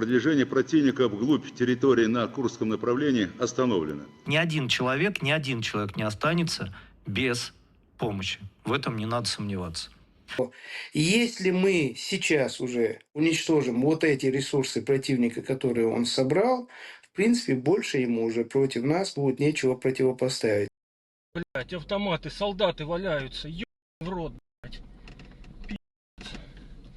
Продвижение противника вглубь территории на Курском направлении остановлено. Ни один человек, ни один человек не останется без помощи. В этом не надо сомневаться. Если мы сейчас уже уничтожим вот эти ресурсы противника, которые он собрал, в принципе, больше ему уже против нас будет нечего противопоставить. Блять, автоматы, солдаты валяются. Ё... в рот.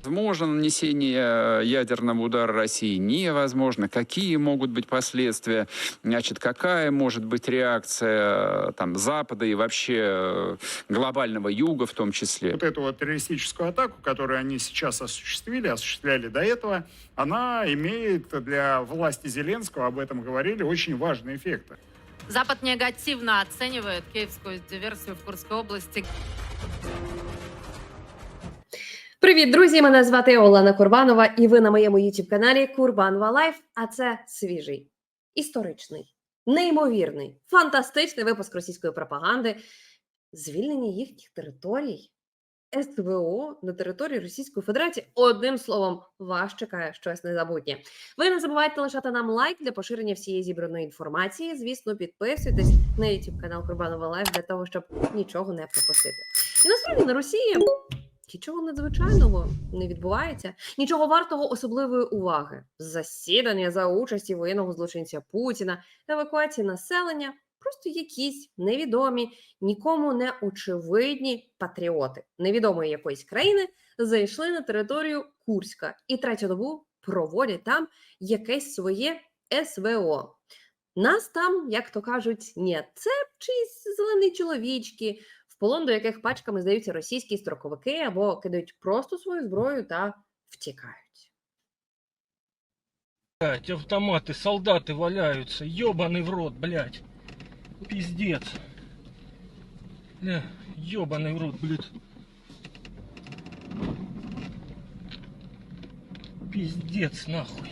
Возможно нанесение э, ядерного удара России? Невозможно. Какие могут быть последствия? Значит, какая может быть реакция э, там, Запада и вообще э, глобального Юга в том числе? вот эту вот террористическую атаку, которую они сейчас осуществили, осуществляли до этого, она имеет для власти Зеленского, об этом говорили, очень важные эффекты. Запад негативно оценивает киевскую диверсию в Курской области. Привіт, друзі! Мене звати Олена Курбанова, і ви на моєму youtube каналі Курбанова Лайф. А це свіжий, історичний, неймовірний, фантастичний випуск російської пропаганди, звільнення їхніх територій, СВО на території Російської Федерації. Одним словом, вас чекає щось незабутнє. Ви не забувайте лишати нам лайк для поширення всієї зібраної інформації. Звісно, підписуйтесь на youtube канал Курбанова Лайф для того, щоб нічого не пропустити. І насправді на Росії Нічого надзвичайного не відбувається, нічого вартого особливої уваги. Засідання за участі воєнного злочинця Путіна, евакуації населення просто якісь невідомі, нікому не очевидні патріоти невідомої якоїсь країни зайшли на територію Курська і третю добу проводять там якесь своє СВО. Нас там, як то кажуть, ні, це чиїсь зелені чоловічки, полон до яких пачками здаються російські строковики або кидають просто свою зброю та втікають. Блять, автоматы, солдаты валяются. Ёбаный в рот, блять. Пиздец. Бля, ёбаный в рот, блядь. Пиздец, нахуй.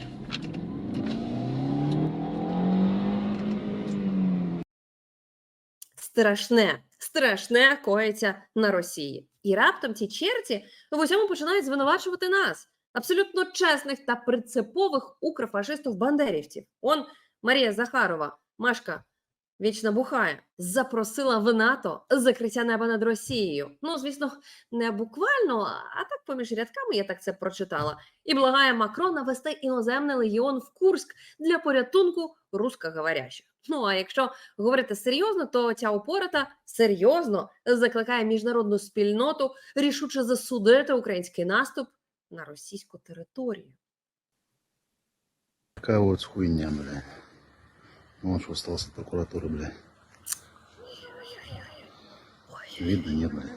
Страшне, страшне коїться на Росії. І раптом ці черті в усьому починають звинувачувати нас, абсолютно чесних та принципових укрофашистів бандерівців. Он Марія Захарова, Машка вічно бухає, запросила в НАТО закриття неба над Росією. Ну, звісно, не буквально, а так поміж рядками я так це прочитала. І благає Макрона вести іноземний легіон в Курськ для порятунку рускоговорящих. Ну а якщо говорити серйозно, то ця опората серйозно закликає міжнародну спільноту рішуче засудити український наступ на російську територію. Такая вот хуйня, бля. Вон что осталось от прокуратуры, бля. Видно, нет, бля.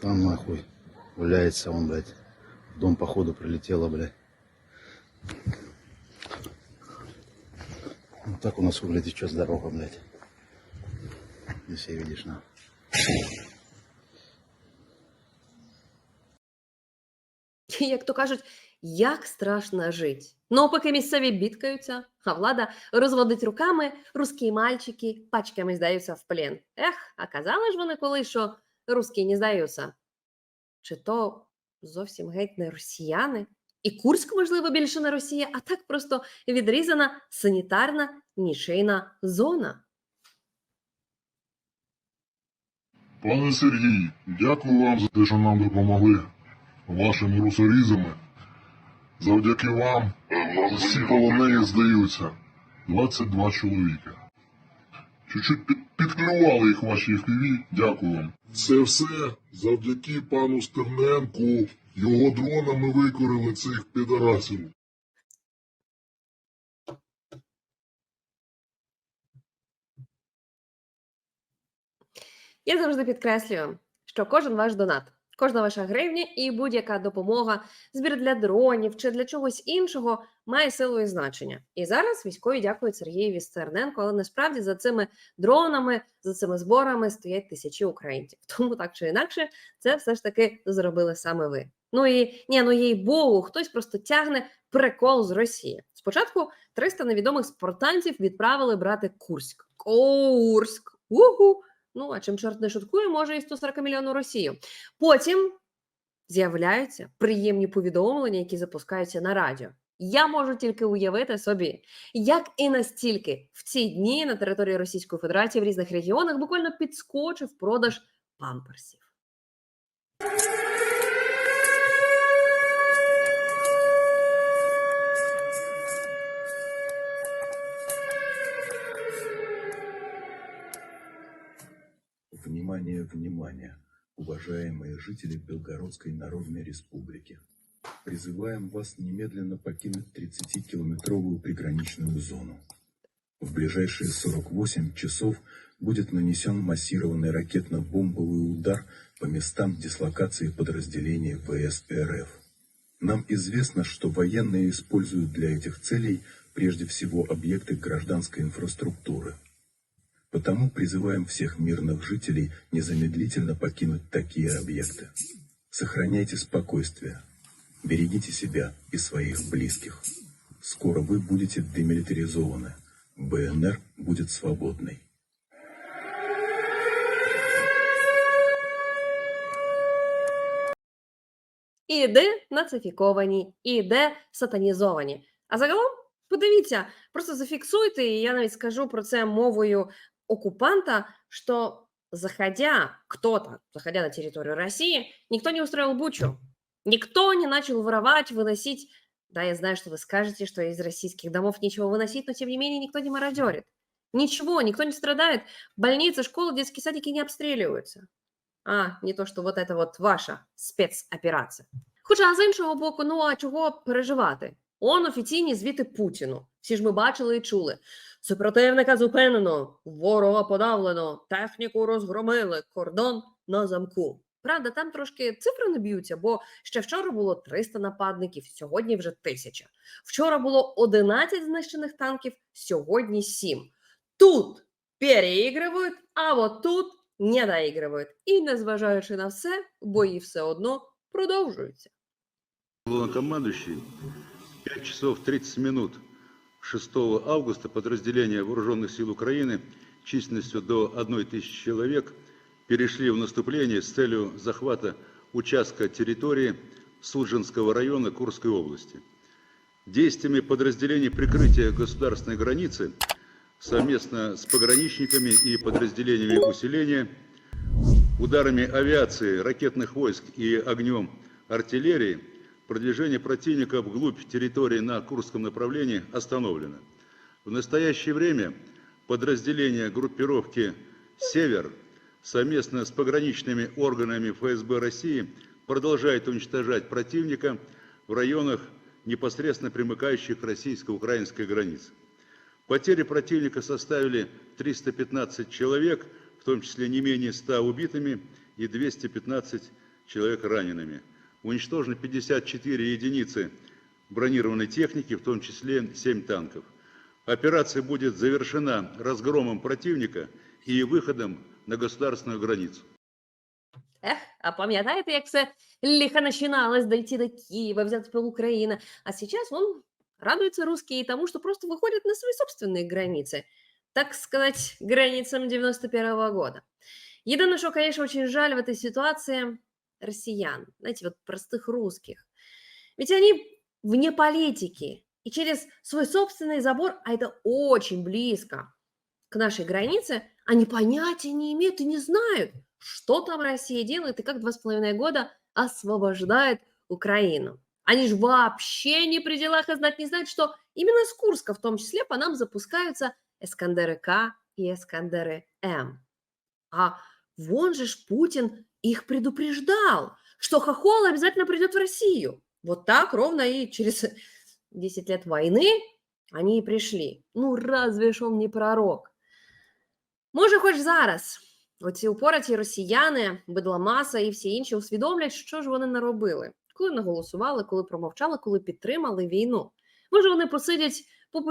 Там нахуй валяется он, блядь. В дом походу прилетело, блядь. Вот так у нас выглядит сейчас дорога, блядь. Если видишь, на. Як то кажуть, як страшно жить. Ну, поки місцеві бідкаються, а влада розводить руками, русські мальчики пачками здаються в плен. Ех, а казали ж вони колись, що русські не здаються. Чи то зовсім геть не росіяни? І Курськ, можливо, більше не Росія, а так просто відрізана санітарна нічийна зона. Пане Сергій, дякую вам за те, що нам допомогли вашими русорізами. Завдяки вам всі полонені здаються. 22 чоловіка. Чуть-чуть під, підклювали їх ваші FPV. Дякую вам. Це все завдяки пану Стерненку. Його дронами викорили цих підарасів. Я завжди підкреслюю, що кожен ваш донат, кожна ваша гривня і будь-яка допомога, збір для дронів чи для чогось іншого має силу і значення. І зараз військові дякують Сергієві Стерненко, але насправді за цими дронами, за цими зборами стоять тисячі українців. Тому так чи інакше, це все ж таки зробили саме ви. Ну і ні, ну їй богу, хтось просто тягне прикол з Росії. Спочатку 300 невідомих спартанців відправили брати Курськ. Курськ! Угу! Ну, а чим чорт не шуткує, може і 140 мільйонів Росію. Потім з'являються приємні повідомлення, які запускаються на радіо. Я можу тільки уявити собі, як і настільки в ці дні на території Російської Федерації в різних регіонах буквально підскочив продаж памперсів. Внимание, внимание, уважаемые жители Белгородской Народной Республики. Призываем вас немедленно покинуть 30-километровую приграничную зону. В ближайшие 48 часов будет нанесен массированный ракетно-бомбовый удар по местам дислокации подразделений ВС РФ. Нам известно, что военные используют для этих целей прежде всего объекты гражданской инфраструктуры. Потому призываем всех мирных жителей незамедлительно покинуть такие объекты. Сохраняйте спокойствие. Берегите себя и своих близких. Скоро вы будете демилитаризованы. БНР будет свободной. І де нацифіковані, і де сатанізовані. А загалом, подивіться, просто зафіксуйте, і я навіть скажу про це мовою оккупанта, что заходя, кто-то, заходя на территорию России, никто не устроил бучу, никто не начал воровать, выносить. Да, я знаю, что вы скажете, что из российских домов ничего выносить, но тем не менее никто не мародерит. Ничего, никто не страдает. Больницы, школы, детские садики не обстрілюються. А, не то, що вот это вот ваша спецоперація. Хоча, з іншого боку, ну а чого переживати? Он офіційні звіти Путіну. Всі ж ми бачили і чули. Супротивника зупинено, ворога подавлено, техніку розгромили, кордон на замку. Правда, там трошки цифри не б'ються, бо ще вчора було 300 нападників, сьогодні вже 1000. Вчора було 11 знищених танків, сьогодні 7. Тут переігрують, а от тут не доігрують. І незважаючи на все, бої все одно продовжуються. Главнокомандующий 5 часов 30 минут 6 августа подразделения Вооруженных сил Украины численностью до 1 тысячи человек перешли в наступление с целью захвата участка территории Суджинского района Курской области. Действиями подразделений прикрытия государственной границы совместно с пограничниками и подразделениями усиления, ударами авиации, ракетных войск и огнем артиллерии продвижение противника вглубь территории на Курском направлении остановлено. В настоящее время подразделения группировки «Север» совместно с пограничными органами ФСБ России продолжают уничтожать противника в районах, непосредственно примыкающих к российско-украинской границе. Потери противника составили 315 человек, в том числе не менее 100 убитыми и 215 человек ранеными. Уничтожено 54 единицы бронированной техники, в том числе 7 танков. Операция будет завершена разгромом противника и выходом на государственную границу. Ех, а пам'ятаєте, як все лихо начиналось дойти до Киева, взять пол Украины? А сейчас он радуется русские тому, что просто выходят на свои собственные границы. Так сказать, границам 91 года. Единственное, что, конечно, очень жаль в этой ситуации россиян, знаете, вот простых русских. Ведь они вне политики. И через свой собственный забор, а это очень близко к нашей границе, они понятия не имеют и не знают, что там Россия делает и как два с половиной года освобождает Украину. Они же вообще не при делах и знать не знают, что именно с Курска в том числе по нам запускаются Эскандеры К и Эскандеры М. А вон же ж Путин их предупреждал, что Хохол обязательно придет в Россию. Вот так ровно и через 10 лет войны они и пришли. Ну, разве ж он не пророк? Може, хоч зараз оці упораті росіяни, бедламаса і всі інші усвідомлять, що ж вони наробили, коли не голосували, коли промовчали, коли підтримали війну. Може, вони посидять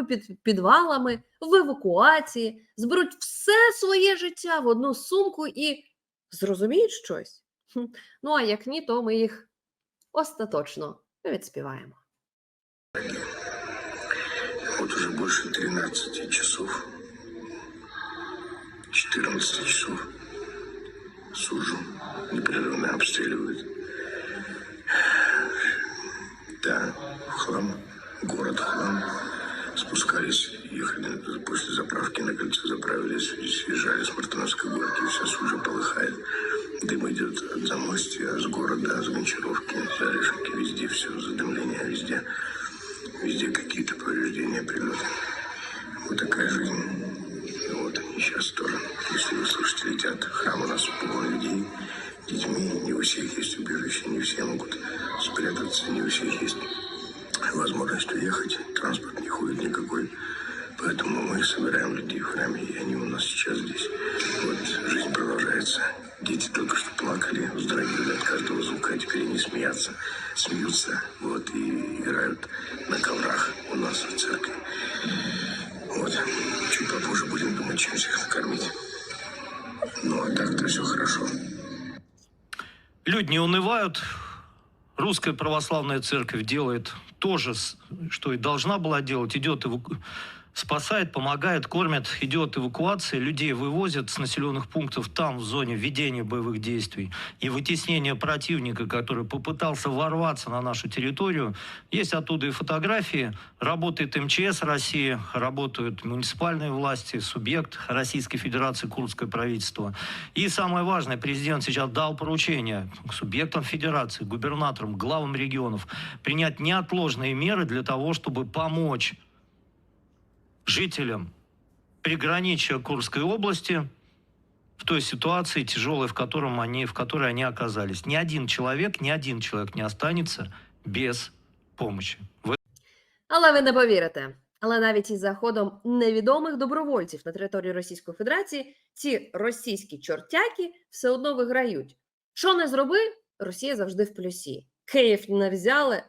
під підвалами, в евакуації, зберуть все своє життя в одну сумку і зрозуміють щось. Ну а як ні, то ми їх остаточно відспіваємо. От уже більше 13 часов, 14 часов сужу, непрерывно обстреливают. Да, хлам, город хлам. Спускались, ехали после заправки на кольцо, заправились, съезжали с Мартыновской горки, сейчас уже полыхает. Дым идет от замостья, с города, с Гончаровки, с Орешенки, везде все, задымление везде. Везде какие-то повреждения, прилеты. Вот такая жизнь. Вот они сейчас тоже, если вы слышите, летят. Храм у нас полон людей, детьми. Не у всех есть убежище, не все могут спрятаться, не у всех есть плакали, вздрагивали от каждого звука, а теперь они смеются, смеются, вот, и играют на коврах у нас в церкви. Вот, чуть попозже будем думать, чем всех накормить. Ну, а так-то все хорошо. Люди не унывают. Русская православная церковь делает то же, что и должна была делать. Идет спасает, помогает, кормит, идет эвакуация, людей вывозят с населенных пунктов там, в зоне ведения боевых действий и вытеснения противника, который попытался ворваться на нашу территорию. Есть оттуда и фотографии. Работает МЧС России, работают муниципальные власти, субъект Российской Федерации, Курдское правительство. И самое важное, президент сейчас дал поручение субъектам федерации, губернаторам, главам регионов принять неотложные меры для того, чтобы помочь жителям приграничия Курской области в той ситуации тяжелой, в, котором они, в которой они оказались. Ни один человек, ни один человек не останется без помощи. Але ви не повірите. Але навіть із заходом невідомих добровольців на території Російської Федерації ці російські чортяки все одно виграють. Що не зроби, Росія завжди в плюсі. Київ не взяли.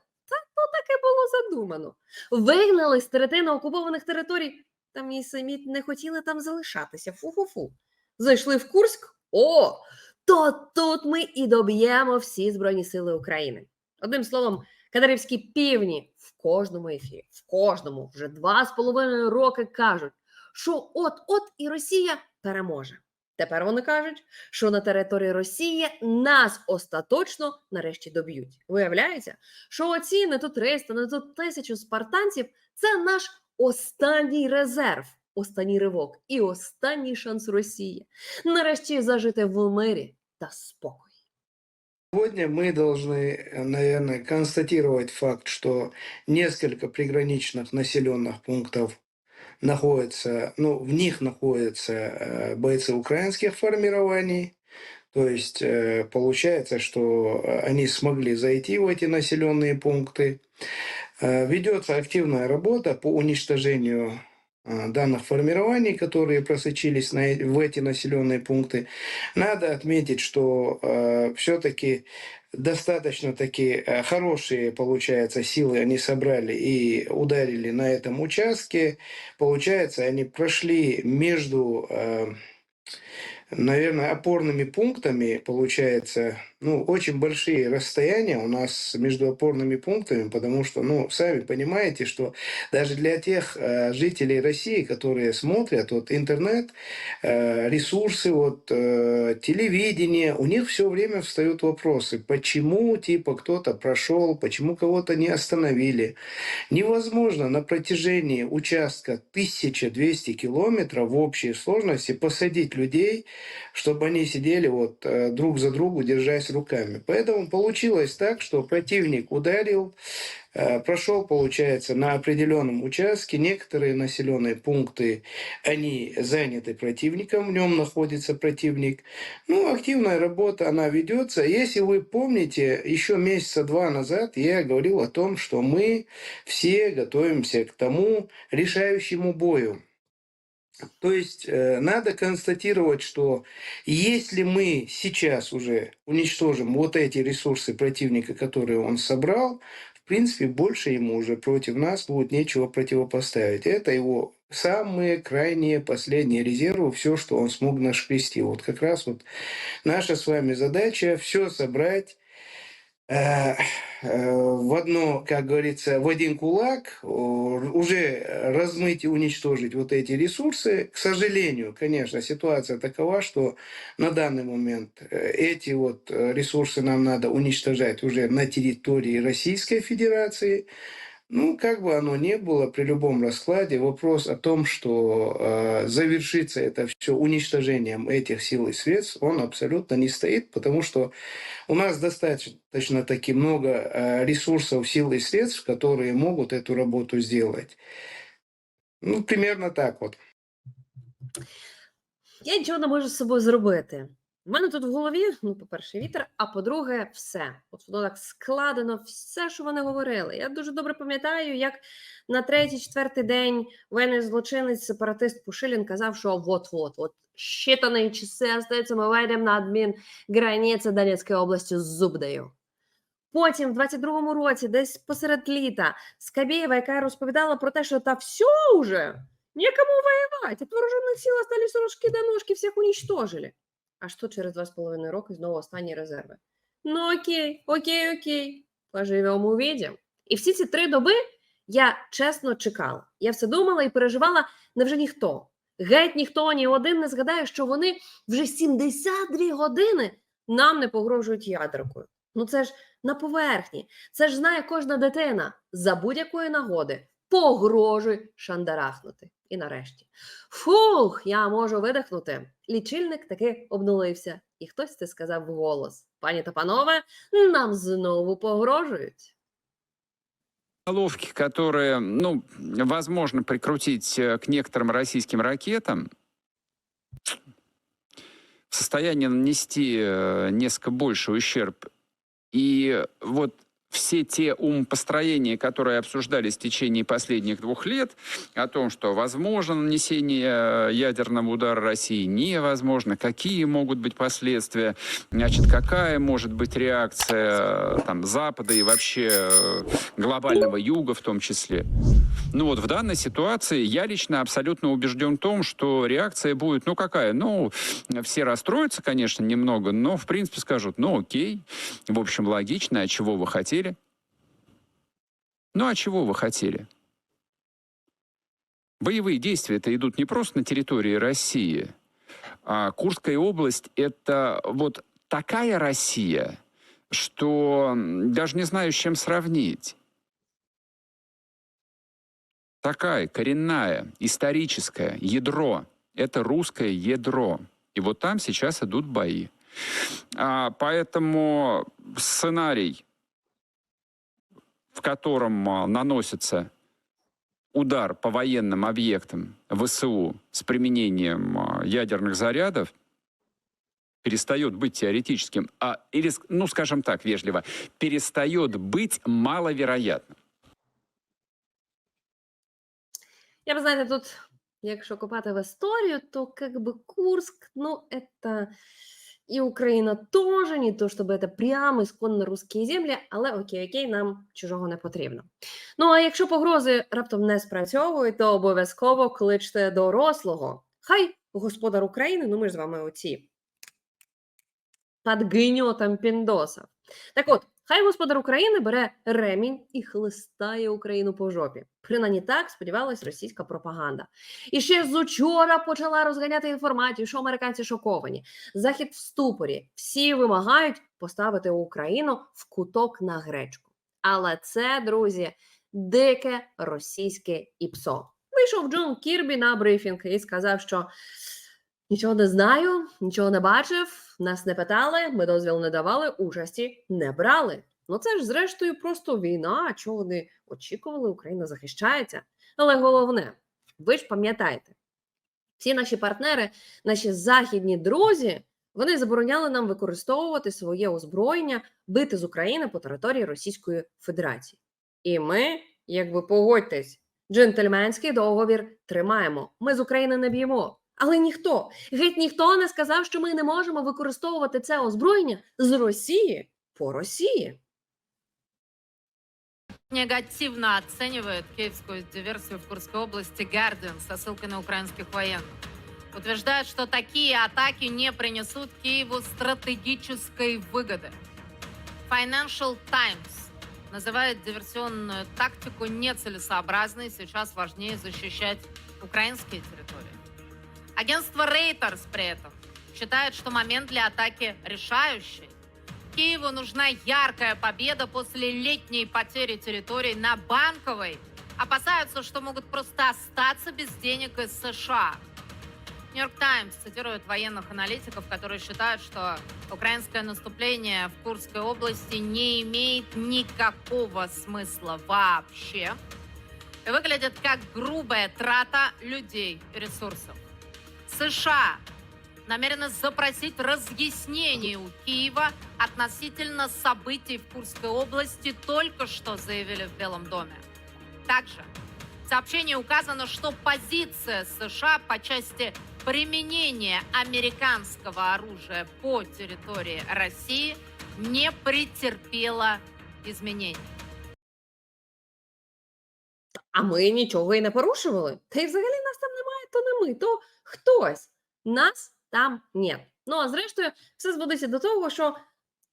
Таке було задумано. Вигнали з третини окупованих територій. Там і самі не хотіли там залишатися. Фу-фу-фу. Зайшли в Курськ. О, то тут ми і доб'ємо всі Збройні Сили України. Одним словом, Кадарівські півні в кожному ефірі, в кожному вже два з половиною роки кажуть, що от-от і Росія переможе. Тепер вони кажуть, що на території Росії нас остаточно нарешті доб'ють. Виявляється, що оці не то 300, не то тисячу спартанців це наш останній резерв, останній ривок і останній шанс Росії нарешті зажити в мирі та спокої. Сегодня мы должны, э, наверное, констатировать факт, что несколько приграничных населенных пунктов Находятся, ну, в них находятся э, бойцы украинских формирований. То есть э, получается, что э, они смогли зайти в эти населенные пункты. Э, Ведется активная работа по уничтожению э, данных формирований, которые просочились на, э- в эти населенные пункты. Надо отметить, что все-таки достаточно таки э, хорошие, получается, силы они собрали и ударили на этом участке. Получается, они прошли между, э, наверное, опорными пунктами, получается, ну, очень большие расстояния у нас между опорными пунктами, потому что, ну, сами понимаете, что даже для тех э, жителей России, которые смотрят вот интернет, э, ресурсы, вот э, телевидение, у них все время встают вопросы, почему типа кто-то прошел, почему кого-то не остановили. Невозможно на протяжении участка 1200 километров в общей сложности посадить людей, чтобы они сидели вот э, друг за другу, держась руками. Поэтому получилось так, что противник ударил, э, прошел, получается, на определенном участке. Некоторые населенные пункты, они заняты противником, в нем находится противник. Ну, активная работа, она ведется. Если вы помните, еще месяца два назад я говорил о том, что мы все готовимся к тому решающему бою. То есть э, надо констатировать, что если мы сейчас уже уничтожим вот эти ресурсы противника, которые он собрал, в принципе, больше ему уже против нас будет нечего противопоставить. Это его самые крайние последние резервы, все, что он смог нашкрести. Вот как раз вот наша с вами задача все собрать в одно, как говорится, в один кулак, уже размыть и уничтожить вот эти ресурсы. К сожалению, конечно, ситуация такова, что на данный момент э, эти вот э, ресурсы нам надо уничтожать уже на территории Российской Федерации. Ну, как бы оно ни было, при любом раскладе вопрос о том, что э, завершится это все уничтожением этих сил и средств, он абсолютно не стоит, потому что у нас достаточно таки много э, ресурсов, сил и средств, которые могут эту работу сделать. Ну, примерно так вот. Я нічого не можу з собою зробити. У мене тут в голові, ну, по-перше, вітер, а по-друге, все. От воно так складено, все, що вони говорили. Я дуже добре пам'ятаю, як на третій, четвертий день воєнний злочинець, сепаратист Пушилін казав, що от-от, от считані часи остаються, ми вийдемо на адмін границі Донецької області з Зубдою. Потім, в 22-му році, десь посеред літа, Скабєєва, яка розповідала про те, що та все уже, некому воевать, от вооруженных сил остались до ножки, всех уничтожили. Аж тут через два з половиною роки знову останні резерви. Ну окей, окей, окей, поживемо, увидим. І всі ці три доби я чесно чекала. Я все думала і переживала, невже ніхто, геть ніхто, ні один не згадає, що вони вже 72 години нам не погрожують ядеркою. Ну це ж на поверхні, це ж знає кожна дитина за будь-якої нагоди. Погрожуй шандарахнути. І нарешті, фух, я можу видихнути. Лічильник таки обнулився, і хтось це сказав вголос. Пані та панове, нам знову погрожують. Головки, которые, ну, возможно, прикрутить э, к некоторым российским ракетам, в состоянии нанести э, несколько больший ущерб. И вот все те умопостроения, которые обсуждались в течение последних двух лет, о том, что возможно нанесение э, ядерного удара России, невозможно, какие могут быть последствия, значит, какая может быть реакция э, там, Запада и вообще э, глобального юга в том числе. Ну вот в данной ситуации я лично абсолютно убежден в том, что реакция будет, ну какая, ну все расстроятся, конечно, немного, но в принципе скажут, ну окей, в общем логично, а чего вы хотели? Ну а чего вы хотели? Боевые действия-то идут не просто на территории России, а Курская область это вот такая Россия, что даже не знаю, с чем сравнить такая коренная, историческое ядро. Это русское ядро. И вот там сейчас идут бои. А, поэтому сценарий, в котором а, наносится удар по военным объектам ВСУ с применением а, ядерных зарядов, перестает быть теоретическим, а, или, ск- ну, скажем так, вежливо, перестает быть маловероятным. Я бы, знаєте, тут, якщо копати в історію, то как бы Курск, ну, это і Україна теж, не то, щоб це прямо ісконно русські землі, але окей, окей, нам чужого не потрібно. Ну, а якщо погрози раптом не спрацьовують, то обов'язково кличте дорослого. Хай господар України, ну ми ж з вами оці під там піндоса. Так от, хай господар України бере ремінь і хлистає Україну по жопі. Принаймні так сподівалась російська пропаганда. І ще з учора почала розганяти інформацію, що американці шоковані. Захід в ступорі. Всі вимагають поставити Україну в куток на гречку. Але це, друзі, дике російське іпсо. Вийшов Джон Кірбі на брифінг і сказав, що нічого не знаю, нічого не бачив, нас не питали, ми дозвіл не давали, участі не брали. Ну це ж зрештою просто війна. Чого вони очікували? Україна захищається. Але головне, ви ж пам'ятаєте, всі наші партнери, наші західні друзі, вони забороняли нам використовувати своє озброєння, бити з України по території Російської Федерації. І ми, якби погодьтесь, джентльменський договір тримаємо. Ми з України не б'ємо. Але ніхто, геть ніхто не сказав, що ми не можемо використовувати це озброєння з Росії по Росії. Негативно оценивает киевскую диверсию в Курской области Гардиан со ссылкой на украинских военных. Утверждает, что такие атаки не принесут Киеву стратегической выгоды. Financial Times называет диверсионную тактику нецелесообразной. Сейчас важнее защищать украинские территории. Агентство Reuters при этом считает, что момент для атаки решающий. Киеву нужна яркая победа после летней потери территорий на Банковой. Опасаются, что могут просто остаться без денег из США. Нью-Йорк Таймс цитирует военных аналитиков, которые считают, что украинское наступление в Курской области не имеет никакого смысла вообще и выглядит как грубая трата людей и ресурсов. США намерены запросить разъяснение у Киева относительно событий в Курской области, только что заявили в Белом доме. Также в сообщении указано, что позиция США по части применения американского оружия по территории России не претерпела изменений. А ми нічого і не порушували. Та й взагалі нас там немає, то не ми, то хтось. Нас там нет. Ну а зрештою, все зводиться до того, що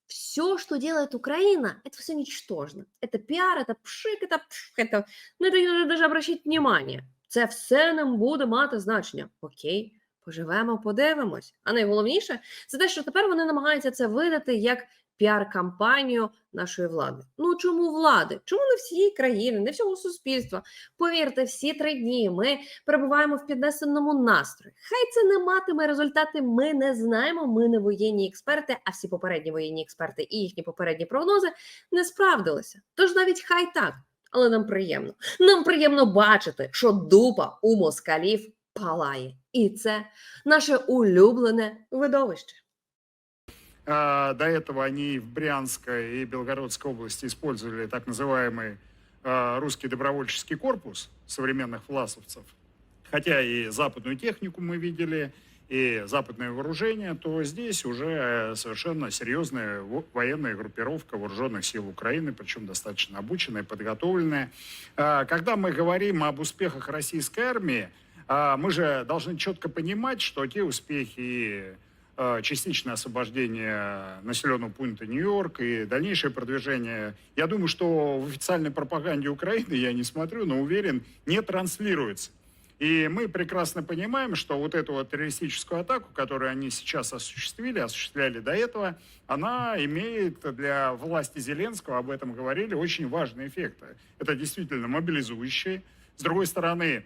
все, что делает Украина, это все ничтожно. Это пиар, это пшик, это пшик, это... Ну, это не треба даже обращать внимание. Це все нам буде мати значення. Окей, поживемо, подивимось. А найголовніше, це те, що тепер вони намагаються це видати як піар-кампанію нашої влади. Ну чому влади? Чому не всієї країни, не всього суспільства? Повірте, всі три дні ми перебуваємо в піднесеному настрої. Хай це не матиме результати. Ми не знаємо. Ми не воєнні експерти, а всі попередні воєнні експерти і їхні попередні прогнози не справдилися. Тож навіть хай так, але нам приємно. Нам приємно бачити, що дупа у москалів палає, і це наше улюблене видовище. А, До этого они в Брянской и Белгородской области использовали так называемый а, русский добровольческий корпус современных власовцев. Хотя и западную технику мы видели, и западное вооружение, то здесь уже э, совершенно серьезная во- военная группировка вооруженных сил Украины, причем достаточно обученная, подготовленная. А, Когда мы говорим об успехах российской армии, мы же должны четко понимать, что те успехи частичное освобождение населенного пункта Нью-Йорк и дальнейшее продвижение, я думаю, что в официальной пропаганде Украины, я не смотрю, но уверен, не транслируется. И мы прекрасно понимаем, что вот эту вот террористическую атаку, которую они сейчас осуществили, осуществляли до этого, она имеет для власти Зеленского, об этом говорили, очень важные эффекты. Это действительно мобилизующие. С другой стороны,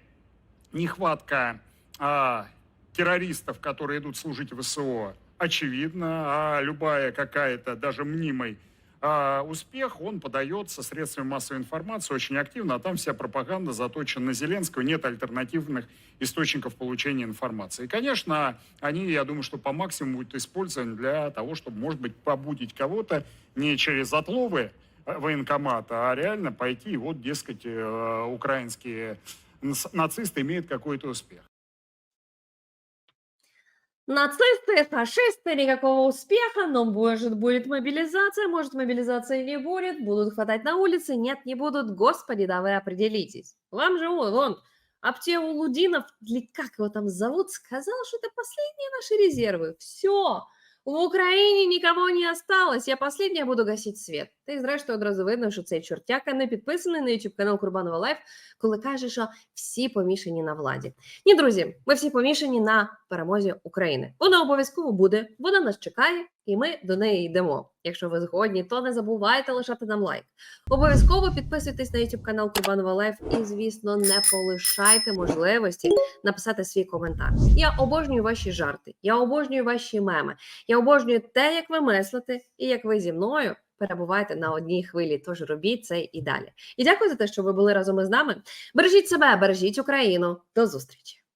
нехватка а, террористов, которые идут служить в СО, очевидно, а любая какая-то, даже мнимый а, успех, он подается средствами массовой информации очень активно, а там вся пропаганда заточена на Зеленского, нет альтернативных источников получения информации. И, конечно, они, я думаю, что по максимуму будут использованы для того, чтобы, может быть, побудить кого-то не через отловы э, военкомата, а реально пойти, вот, дескать, э, украинские нац- нацисты имеют какой-то успех. Нацисты, фашисты, никакого успеха, но может будет мобилизация, может мобилизации не будет, будут хватать на улице, нет, не будут, господи, да вы определитесь. Вам же вон, вон Аптеулудинов, или как его там зовут, сказал, что это последние наши резервы. Все, в Україні нікого не осталось, я последня буду гасити світ. Та й зрештою одразу видно, що цей чортяка не підписаний на YouTube канал Курбанова Лайф, коли каже, що всі помішані на владі. Ні, друзі, ми всі помішані на перемозі України. Вона обов'язково буде, вона нас чекає, і ми до неї йдемо. Якщо ви згодні, то не забувайте лишати нам лайк. Обов'язково підписуйтесь на YouTube канал Курбанова Лайф і, звісно, не полишайте можливості написати свій коментар. Я обожнюю ваші жарти, я обожнюю ваші меми, я обожнюю те, як ви мислите, і як ви зі мною. Перебувайте на одній хвилі, тож робіть це і далі. І дякую за те, що ви були разом із нами. Бережіть себе, бережіть Україну. До зустрічі!